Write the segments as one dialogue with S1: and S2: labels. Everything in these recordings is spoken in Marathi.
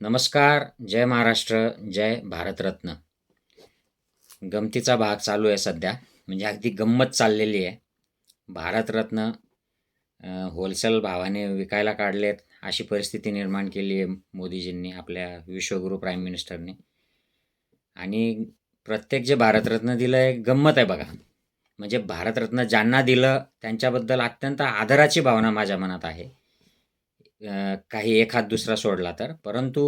S1: नमस्कार जय महाराष्ट्र जय भारतरत्न. गमतीचा भाग चालू आहे सध्या म्हणजे अगदी गंमत चाललेली आहे. भारतरत्न होलसेल भावाने विकायला काढलेत अशी परिस्थिती निर्माण केली आहे मोदीजींनी आपल्या विश्वगुरू प्राईम मिनिस्टरने. आणि प्रत्येक जे भारतरत्न दिलं आहे गंमत आहे बघा. म्हणजे भारतरत्न ज्यांना दिलं त्यांच्याबद्दल अत्यंत आदराची भावना माझ्या मनात आहे. काही एक हात दुसरा सोडला तर. परंतु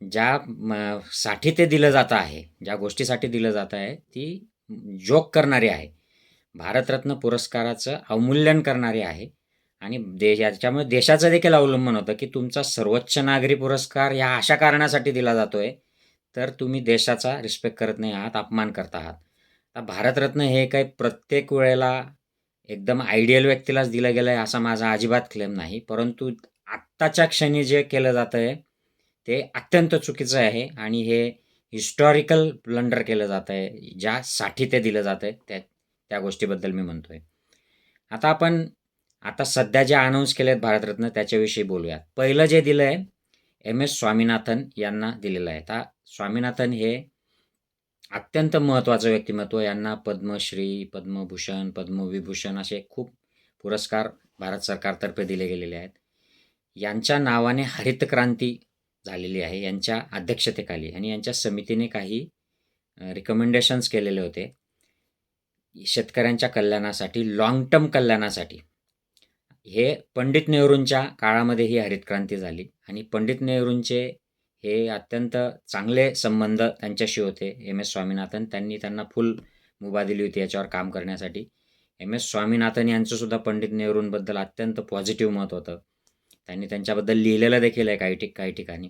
S1: ज्या म, साठी ते दिलं जातं आहे ज्या गोष्टीसाठी दिलं जातं आहे ती जोक करणारी आहे. भारतरत्न पुरस्काराचं अवमूल्यन करणारी आहे. आणि देश याच्यामुळे देशाचं देखील अवलंबन होतं की तुमचा सर्वोच्च नागरी पुरस्कार ह्या अशा कारणासाठी दिला जातो आहे तर तुम्ही देशाचा रिस्पेक्ट करत नाही आहात अपमान करत आहात. आता भारतरत्न हे काही प्रत्येक वेळेला एकदम आयडियल व्यक्तीलाच दिलं गेलं आहे असा माझा अजिबात क्लेम नाही. परंतु आत्ताच्या क्षणी जे केलं जातं आहे ते अत्यंत चुकीचं आहे आणि हे हिस्टॉरिकल ब्लंडर केलं जातं आहे ज्यासाठी ते दिलं जातं आहे त्या त्या गोष्टीबद्दल मी म्हणतो आहे आता आपण आता सध्या जे अनाऊन्स केले आहेत भारतरत्न त्याच्याविषयी बोलूयात. पहिलं जे दिलं आहे एम एस स्वामीनाथन यांना दिलेलं आहे. आता स्वामीनाथन हे अत्यंत महत्त्वाचं व्यक्तिमत्व यांना पद्मश्री पद्मभूषण पद्मविभूषण असे खूप पुरस्कार भारत सरकारतर्फे दिले गेलेले आहेत. यांच्या नावाने हरित क्रांती झालेली आहे यांच्या अध्यक्षतेखाली आणि यांच्या समितीने काही रिकमेंडेशन्स केलेले होते. शेतकऱ्यांच्या कल्याणासाठी लाँग टर्म कल्याणासाठी. हे पंडित नेहरूंच्या काळामध्ये ही हरित क्रांती झाली आणि पंडित नेहरूंचे हे अत्यंत चांगले संबंध त्यांच्याशी होते. एम. एस. स्वामीनाथन त्यांनी त्यांना फुल मुभा दिली होती याच्यावर काम करण्यासाठी. एम. एस. स्वामीनाथन यांचंसुद्धा पंडित नेहरूंबद्दल अत्यंत पॉझिटिव्ह मत होतं. त्यांनी त्यांच्याबद्दल लिहिलेलं देखील आहे काही ठिक काही ठिकाणी.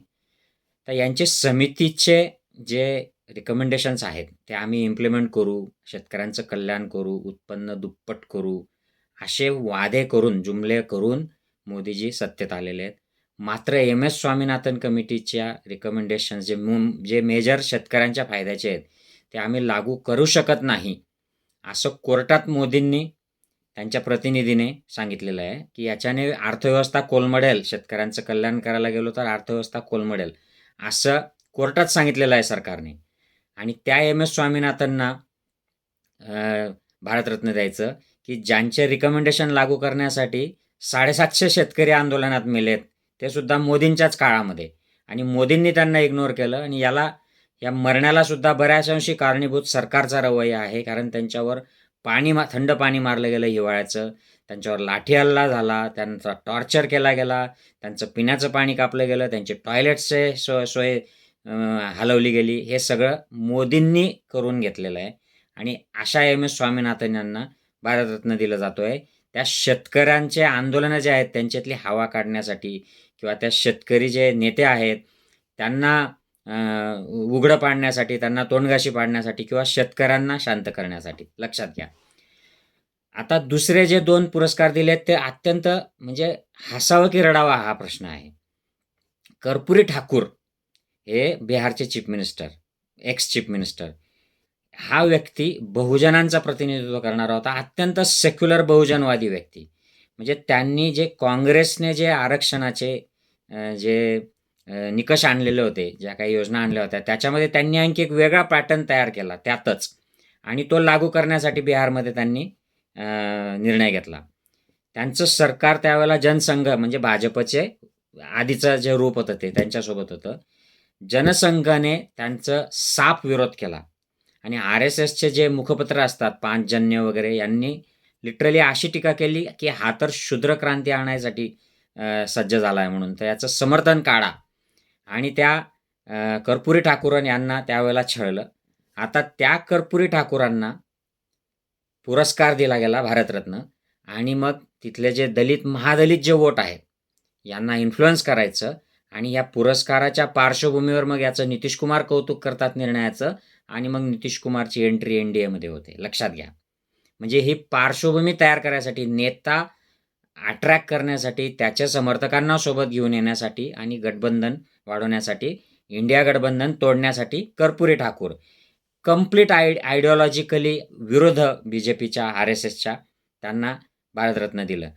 S1: तर यांचे समितीचे जे रिकमेंडेशन्स आहेत ते आम्ही इम्प्लिमेंट करू शेतकऱ्यांचं कल्याण करू उत्पन्न दुप्पट करू असे वादे करून जुमले करून मोदीजी सत्तेत आलेले आहेत. मात्र एम एस स्वामीनाथन कमिटीच्या रिकमेंडेशन जे मु जे मेजर शेतकऱ्यांच्या फायद्याचे आहेत ते आम्ही लागू करू शकत नाही असं कोर्टात मोदींनी त्यांच्या प्रतिनिधीने सांगितलेलं आहे की याच्याने अर्थव्यवस्था कोलमडेल शेतकऱ्यांचं कल्याण करायला गेलो तर अर्थव्यवस्था कोलमडेल असं कोर्टात सांगितलेलं आहे सरकारने. आणि त्या एम एस स्वामीनाथनना भारतरत्न द्यायचं की ज्यांचे रिकमेंडेशन लागू करण्यासाठी साडेसातशे शेतकरी आंदोलनात मेलेत ते सुद्धा मोदींच्याच काळामध्ये. आणि मोदींनी त्यांना इग्नोर केलं आणि याला या मरण्यालासुद्धा बऱ्याच अंशी कारणीभूत सरकारचा रवैया आहे. कारण त्यांच्यावर पाणी मा थंड पाणी मारलं गेलं हिवाळ्याचं. त्यांच्यावर लाठी हल्ला झाला त्यांचा टॉर्चर केला गेला त्यांचं पिण्याचं पाणी कापलं गेलं त्यांचे टॉयलेट्सचे सो सोय हलवली गेली. हे सगळं मोदींनी करून घेतलेलं आहे. आणि अशा एम एस स्वामीनाथन यांना भारतरत्न दिलं जातो आहे त्या शेतकऱ्यांचे आंदोलनं जे आहेत त्यांच्यातली हवा काढण्यासाठी किंवा त्या शेतकरी जे नेते आहेत त्यांना उघडं पाडण्यासाठी त्यांना तोंडगाशी पाडण्यासाठी किंवा शेतकऱ्यांना शांत करण्यासाठी. लक्षात घ्या. आता दुसरे जे दोन पुरस्कार दिले आहेत ते अत्यंत म्हणजे हसावं की रडावा हा प्रश्न आहे. कर्पुरी ठाकूर हे बिहारचे chief minister ex chief minister. हा व्यक्ती बहुजनांचा प्रतिनिधित्व करणारा होता अत्यंत सेक्युलर बहुजनवादी व्यक्ती. म्हणजे त्यांनी जे काँग्रेसने जे आरक्षणाचे जे निकष आणलेले होते ज्या काही योजना आणल्या होत्या त्याच्यामध्ये त्यांनी आणखी एक वेगळा पॅटर्न तयार केला त्यातच. आणि तो लागू करण्यासाठी बिहारमध्ये त्यांनी निर्णय घेतला. त्यांचं सरकार त्यावेळेला जनसंघ म्हणजे भाजपचे आधीचं जे रूप होतं ते त्यांच्यासोबत होतं. जनसंघाने त्यांचं साप विरोध केला. आणि आर एस एसचे जे मुखपत्र असतात पांचजन्य वगैरे यांनी लिटरली अशी टीका केली की हा तर शूद्रक्रांती क्रांती आणायसाठी सज्ज झाला आहे म्हणून. तर याचं समर्थन काढा. आणि त्या कर्पुरी ठाकूरन यांना त्यावेळेला छळलं. आता त्या कर्पुरी ठाकूरांना पुरस्कार दिला गेला भारतरत्न. आणि मग तिथले जे दलित महादलित जे वोट आहेत यांना इन्फ्लुअन्स करायचं आणि या पुरस्काराच्या पार्श्वभूमीवर मग याचं नितीश कुमार कौतुक करतात निर्णयाचं. आणि मग नितीश कुमारची एंट्री एन डी एमध्ये होते. लक्षात घ्या. म्हणजे ही पार्श्वभूमी तयार करण्यासाठी नेता अट्रॅक्ट करण्यासाठी त्याच्या समर्थकांना सोबत घेऊन येण्यासाठी आणि गठबंधन वाढवण्यासाठी इंडिया गठबंधन तोडण्यासाठी Karpuri Thakur. Complete I ideologically विरोध बी जे पीच्या आर एस एसच्या त्यांना भारतरत्न दिलं.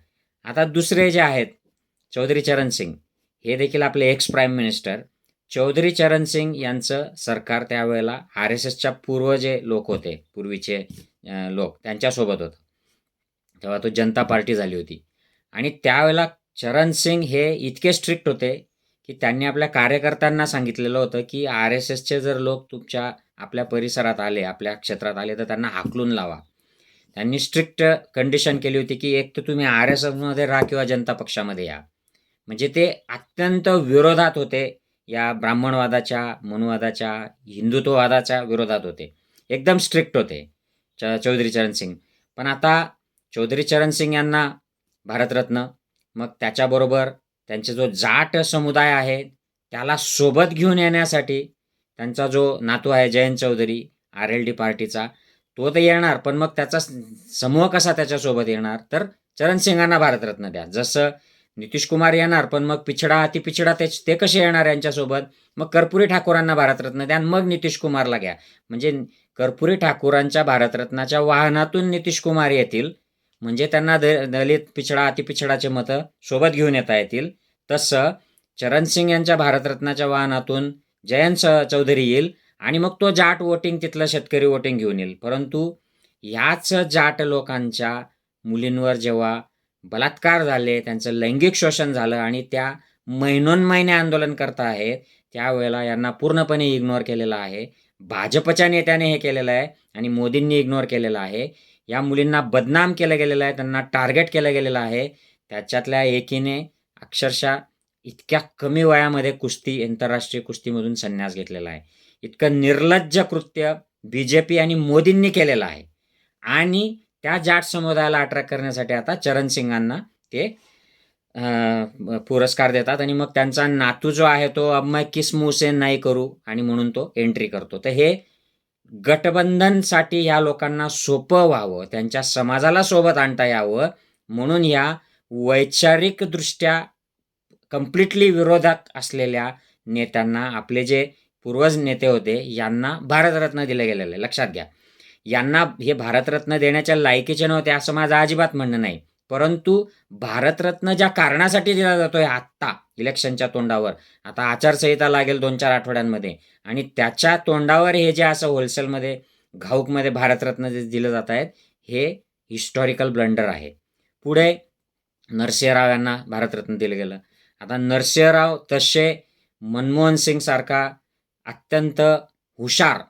S1: आता दुसरे जे आहेत चौधरी चरण सिंग हे देखील आपले एक्स प्राईम मिनिस्टर चौधरी चरण सिंग यांचं सरकार त्यावेळेला आर एस एसच्या पूर्व जे लोक होते पूर्वीचे लोक त्यांच्यासोबत होतं. तेव्हा तो जनता पार्टी झाली होती. आणि त्यावेळेला चरण सिंग हे इतके स्ट्रिक्ट होते की त्यांनी आपल्या कार्यकर्त्यांना सांगितलेलं होतं की आर एस एसचे जर लोक तुमच्या आपल्या परिसरात आले आपल्या क्षेत्रात आले तर त्यांना हाकलून लावा. त्यांनी स्ट्रिक्ट कंडिशन केली होती की एक तर तुम्ही आर एस एसमध्ये राहा किंवा जनता पक्षामध्ये या. म्हणजे ते अत्यंत विरोधात होते. या ब्राह्मणवादाच्या मनुवादाच्या हिंदुत्ववादाच्या विरोधात होते. एकदम स्ट्रिक्ट होते. च चौधरी चरण सिंग. पण आता चौधरी चरण सिंग यांना भारतरत्न मग त्याच्याबरोबर त्यांचे जो जाट समुदाय आहे त्याला सोबत घेऊन येण्यासाठी त्यांचा जो नातू आहे Jayant Chaudhary R L D पार्टीचा तो तर येणार. पण मग त्याचा समूह कसा त्याच्यासोबत येणार? तर चरणसिंगांना भारतरत्न द्या. जसं नितीश कुमार येणार पण मग पिछडा अति पिछडा ते ते कसे येणार यांच्यासोबत? मग कर्पुरी ठाकूरांना भारतरत्न द्या मग नितीश कुमारला घ्या. म्हणजे कर्पुरी ठाकूरांच्या भारतरत्नाच्या वाहनातून नितीश कुमार येतील. म्हणजे त्यांना द दलित पिछडा अतिपिछडाचे मतं सोबत घेऊन येता येतील. तसं चरण सिंग यांच्या भारतरत्नाच्या वाहनातून जयंत चौधरी येईल आणि मग तो जाट वोटिंग तिथलं शेतकरी वोटिंग घेऊन येईल. परंतु ह्याच जाट लोकांच्या मुलींवर जेव्हा बलात्कार झाले त्यांचं लैंगिक शोषण झालं आणि त्या महिनोन महिने आंदोलन करता आहेत त्यावेळेला यांना पूर्णपणे इग्नोर केलेलं आहे. भाजपच्या नेत्याने हे केलेलं आहे आणि मोदींनी इग्नोर केलेलं आहे. या मुलींना बदनाम केलं गेलेलं आहे त्यांना टार्गेट केलं गेलेलं आहे. त्याच्यातल्या एकीने अक्षरशः इतक्या कमी वयामध्ये कुस्ती आंतरराष्ट्रीय कुस्तीमधून संन्यास घेतलेला आहे. इतकं निर्लज्ज कृत्य बी जे पी आणि मोदींनी केलेलं आहे. आणि त्या जाट समुदायाला अट्रॅक्ट करण्यासाठी आता चरण सिंगांना ते पुरस्कार देतात आणि मग त्यांचा नातू जो आहे तो अब मैं किस मुंह से नाही करू आणि म्हणून तो एंट्री करतो. तर हे गठबंधनसाठी ह्या लोकांना सोपं व्हावं त्यांच्या समाजाला सोबत आणता यावं म्हणून या वैचारिकदृष्ट्या कम्प्लिटली विरोधात असलेल्या नेत्यांना आपले जे पूर्वज नेते होते यांना भारतरत्न दिलं गेलेलं. आहे लक्षात घ्या. यांना हे भारतरत्न देण्याच्या लायकीचे नव्हते असं माझं अजिबात म्हणणं नाही. परंतु भारतरत्न ज्या कारणासाठी दिला जातोय आत्ता इलेक्शनच्या तोंडावर आता आचारसंहिता लागेल दोन चार आठवड्यांमध्ये आणि त्याच्या तोंडावर हे जे असं होलसेलमध्ये घाऊकमध्ये भारतरत्न जे दिलं जात आहेत हे हिस्टॉरिकल ब्लंडर आहे. पुढे नरसिंहराव यांना भारतरत्न दिलं गेलं. आता नरसिंहराव तसे मनमोहन सिंग सारखा अत्यंत हुशार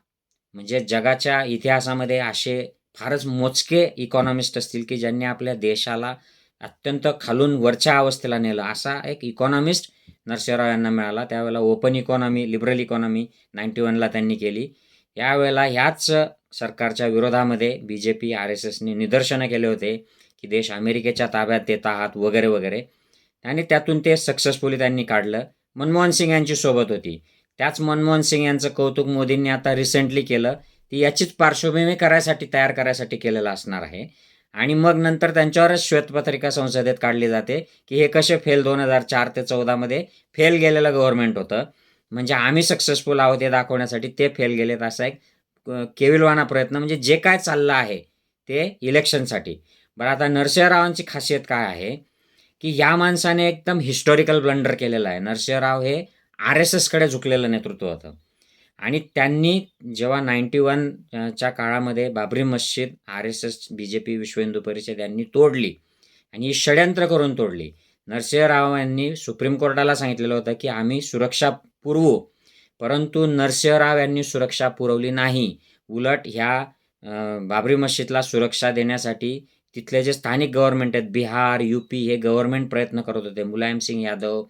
S1: म्हणजे जगाच्या इतिहासामध्ये असे फारच मोजके इकॉनॉमिस्ट असतील की ज्यांनी आपल्या देशाला अत्यंत खालून वरच्या अवस्थेला नेलं. असा एक इकॉनॉमिस्ट नरसिंहराव यांना मिळाला. त्यावेळेला open economy liberal economy ninety वनला त्यांनी केली. यावेळेला ह्याच सरकारच्या विरोधामध्ये B J P R S एसने निदर्शनं केले होते की देश अमेरिकेच्या ताब्यात देत आहात वगैरे वगैरे. आणि त्यातून ते सक्सेसफुली त्यांनी काढलं. मनमोहन सिंग यांची सोबत होती. त्याच मनमोहन सिंग यांचं कौतुक मोदींनी आता रिसेंटली केलं. ती याचीच पार्श्वभूमी करायसाठी तयार करायसाठी केलेलं असणार आहे. आणि मग नंतर त्यांच्यावरच श्वेतपत्रिका संसदेत काढली जाते की हे कसे फेल दोन हजार चार ते चौदामध्ये फेल गेलेलं गव्हर्नमेंट होतं. म्हणजे आम्ही सक्सेसफुल आहोत हे दाखवण्यासाठी ते फेल गेलेत असा एक केविलवाना प्रयत्न म्हणजे जे काय चाललं आहे ते इलेक्शनसाठी बरं आता नरसिंहरावांची खासियत काय आहे? की या माणसाने एकदम हिस्टॉरिकल ब्लंडर केलेलं आहे. नरसिंहराव हे आर एस एसकडे झुकलेलं नेतृत्व होतं. आणि त्यांनी जेव्हा नाईन्टी वनच्या काळामध्ये बाबरी मस्जिद R S S B J P विश्व हिंदू परिषद यांनी तोडली आणि ही षड्यंत्र करून तोडली. नरसिंहराव यांनी सुप्रीम कोर्टाला सांगितलेलं होतं की आम्ही सुरक्षा पुरवू परंतु नरसिंहराव यांनी सुरक्षा पुरवली नाही. उलट ह्या बाबरी मस्जिदला सुरक्षा देण्यासाठी तिथले जे स्थानिक गव्हर्नमेंट आहेत बिहार यू पी हे गव्हर्नमेंट प्रयत्न करत होते. मुलायम सिंग यादव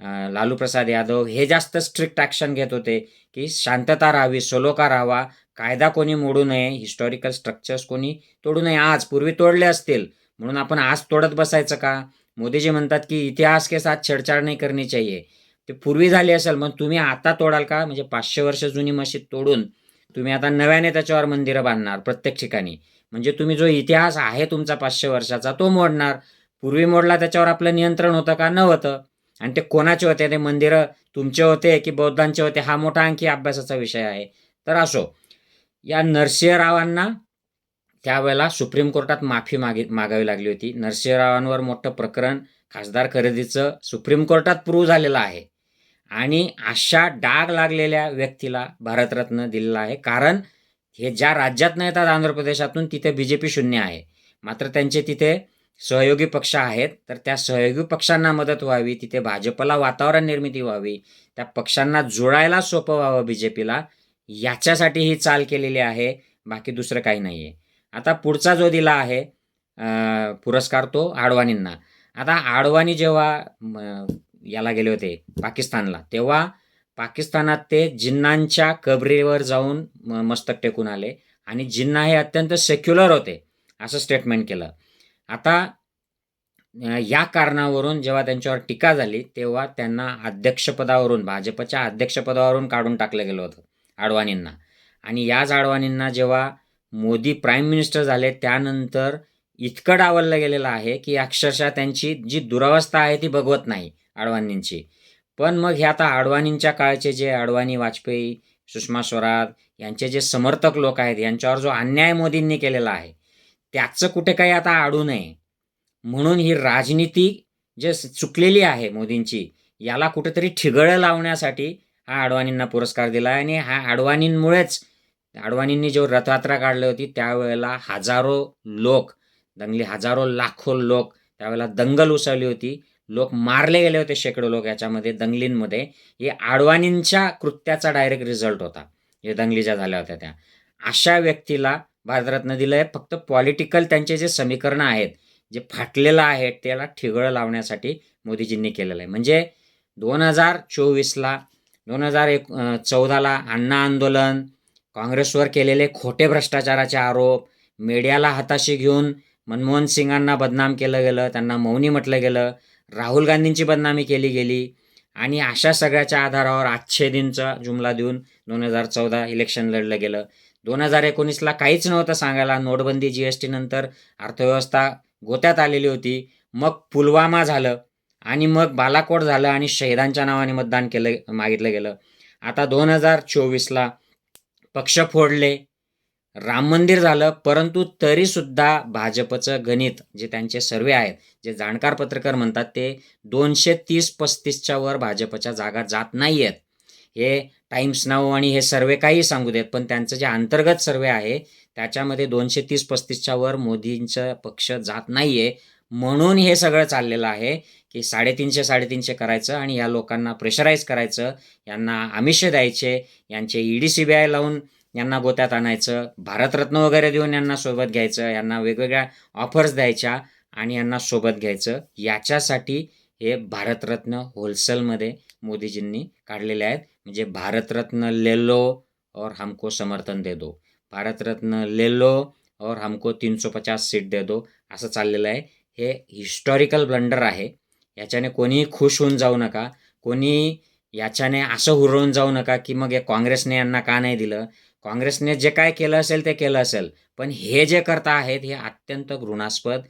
S1: लालू प्रसाद यादव हे जास्त स्ट्रिक्ट ॲक्शन घेत होते की शांतता राहावी सलोखा राहावा कायदा कोणी मोडू नये हिस्टॉरिकल स्ट्रक्चर्स कोणी तोडू नये आज पूर्वी तोडले असतील म्हणून आपण आज तोडत बसायचं का? मोदीजी म्हणतात की इतिहास के साथ छेडछाड नाही करणी चाहिए. ते पूर्वी झाली असेल मग तुम्ही आता तोडाल का? म्हणजे पाचशे वर्ष जुनी मशीद तोडून तुम्ही आता नव्याने त्याच्यावर मंदिरं बांधणार प्रत्येक ठिकाणी. म्हणजे तुम्ही जो इतिहास आहे तुमचा पाचशे वर्षाचा तो मोडणार. पूर्वी मोडला त्याच्यावर आपलं नियंत्रण होतं का? नव्हतं आणि ते कोणाचे होते? ते मंदिरं तुमचे होते की बौद्धांचे होते? हा मोठा आणखी अभ्यासाचा विषय आहे. तर असो या नरसिंहरावांना त्यावेळेला सुप्रीम कोर्टात माफी मागे मागावी लागली होती. नरसिंहरावांवर मोठं प्रकरण खासदार खरेदीचं सुप्रीम कोर्टात प्रूव्ह झालेलं आहे. आणि अशा डाग लागलेल्या व्यक्तीला भारतरत्न दिलेला आहे. कारण हे ज्या राज्यातनं येतात आंध्र प्रदेशातून तिथे बी जे पी शून्य आहे. मात्र त्यांचे तिथे सहयोगी पक्ष आहेत तर त्या सहयोगी पक्षांना मदत व्हावी तिथे भाजपला वातावरण निर्मिती व्हावी त्या पक्षांना जोडायला सोपं व्हावं बी जे पीला याच्यासाठी ही चाल केलेली आहे बाकी दुसरं काही नाही आहे आता पुढचा जो दिला आहे पुरस्कार तो आडवाणींना. आता आडवाणी जेव्हा याला गेले होते पाकिस्तानला तेव्हा पाकिस्तानात ते जिन्नांच्या कबरीवर जाऊन म- मस्तक टेकून आले आणि जिन्ना हे अत्यंत सेक्युलर होते असं स्टेटमेंट केलं. आता या कारणावरून जेव्हा त्यांच्यावर टीका झाली तेव्हा त्यांना अध्यक्षपदावरून भाजपच्या अध्यक्षपदावरून काढून टाकलं गेलं होतं आडवाणींना. आणि याच आडवाणींना जेव्हा मोदी प्राईम मिनिस्टर झाले त्यानंतर इतकं डावललं गेलेलं आहे की अक्षरशः त्यांची जी दुरावस्था आहे ती बघवत नाही आडवाणींची. पण मग हे आता आडवाणींच्या काळचे जे आडवाणी वाजपेयी सुषमा स्वराज यांचे जे समर्थक लोक आहेत यांच्यावर जो अन्याय मोदींनी केलेला आहे त्याचं कुठे काही आता आडू नये. म्हणून ही राजनीती जे चुकलेली आहे मोदींची याला कुठेतरी ठिगळं लावण्यासाठी हा अडवाणींना पुरस्कार दिला आणि हा अडवाणींमुळेच अडवाणींनी जो रथयात्रा काढली होती त्यावेळेला हजारो लोक दंगली हजारो लाखो लोक त्यावेळेला दंगल उसळली होती. लोक मारले गेले होते शेकडो लोक याच्यामध्ये दंगलींमध्ये. हे आडवाणींच्या कृत्याचा डायरेक्ट रिझल्ट होता. हे दंगली ज्या झाल्या होत्या त्या. अशा व्यक्तीला भारतरत्न दिलं आहे फक्त पॉलिटिकल त्यांचे जे समीकरणं आहेत जे फाटलेलं आहे त्याला ठिगळं लावण्यासाठी मोदीजींनी केलेलं आहे. म्हणजे दोन हजार चोवीसला दोन हजार एक चौदाला अण्णा आंदोलन काँग्रेसवर केलेले खोटे भ्रष्टाचाराचे आरोप मीडियाला हाताशी घेऊन मनमोहन सिंगांना बदनाम केलं गेलं त्यांना मौनी म्हटलं गेलं राहुल गांधींची बदनामी केली गेली आणि अशा सगळ्याच्या आधारावर आजचे दिनचा जुमला देऊन दोन हजार चौदा इलेक्शन लढलं गेलं. दोन हजार एकोणीसला काहीच नव्हतं सांगायला. नोटबंदी जी एस टी नंतर अर्थव्यवस्था गोत्यात आलेली होती. मग पुलवामा झालं आणि मग बालाकोट झालं आणि शहीदांच्या नावाने मतदान केलं मागितलं गेलं. आता दोन हजार चोवीसला पक्ष फोडले राम मंदिर झालं परंतु तरीसुद्धा भाजपचं गणित जे त्यांचे सर्वे आहेत जे जाणकार पत्रकार म्हणतात ते दोनशे तीस पस्तीसच्या वर भाजपच्या जागा जात नाही आहेत हे टाइम्स नाव आणि हे सर्वे काही सांगू देत पण त्यांचं जे अंतर्गत सर्वे आहे त्याच्यामध्ये दोनशे तीस पस्तीसच्या वर मोदींचं पक्ष जात नाही आहे म्हणून हे सगळं चाललेलं आहे की साडेतीनशे साडेतीनशे करायचं आणि या लोकांना प्रेशराईज करायचं यांना आमिष द्यायचे यांचे ईडी सी बी आय लावून यांना गोत्यात आणायचं भारतरत्न वगैरे देऊन यांना सोबत घ्यायचं यांना वेगवेगळ्या ऑफर्स द्यायच्या आणि यांना सोबत घ्यायचं. याच्यासाठी हे भारतरत्न होलसेलमध्ये मोदीजींनी काढलेले आहेत. म्हणजे भारतरत्न ले लो और हमको समर्थन दे दो. भारतरत्न ले लो और हमको तीन सौ पचास सीट दे दो. असं चाललेलं आहे. हे हिस्टॉरिकल ब्लंडर आहे. याच्याने कोणीही खुश होऊन जाऊ नका. कोणी याच्याने असं हुरळून जाऊ नका की मग हे काँग्रेसने यांना का नाही दिलं? काँग्रेसने जे काय केलं असेल ते केलं असेल. पण हे जे करता आहेत हे अत्यंत घृणास्पद.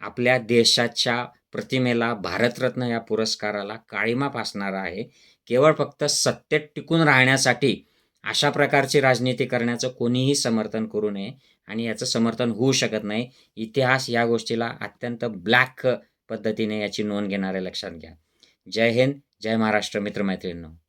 S1: आपल्या देशाच्या प्रतिमेला भारतरत्न या पुरस्काराला काळीमा फासणारा आहे. केवळ फक्त सत्तेत टिकून राहण्यासाठी अशा प्रकारची राजनीती करण्याचं कोणीही समर्थन करू नये आणि याचं समर्थन होऊ शकत नाही. इतिहास या गोष्टीला अत्यंत ब्लॅक पद्धतीने याची नोंद घेणारे लक्षात घ्या. जय हिंद जय महाराष्ट्र मित्रमैत्रिणींनो.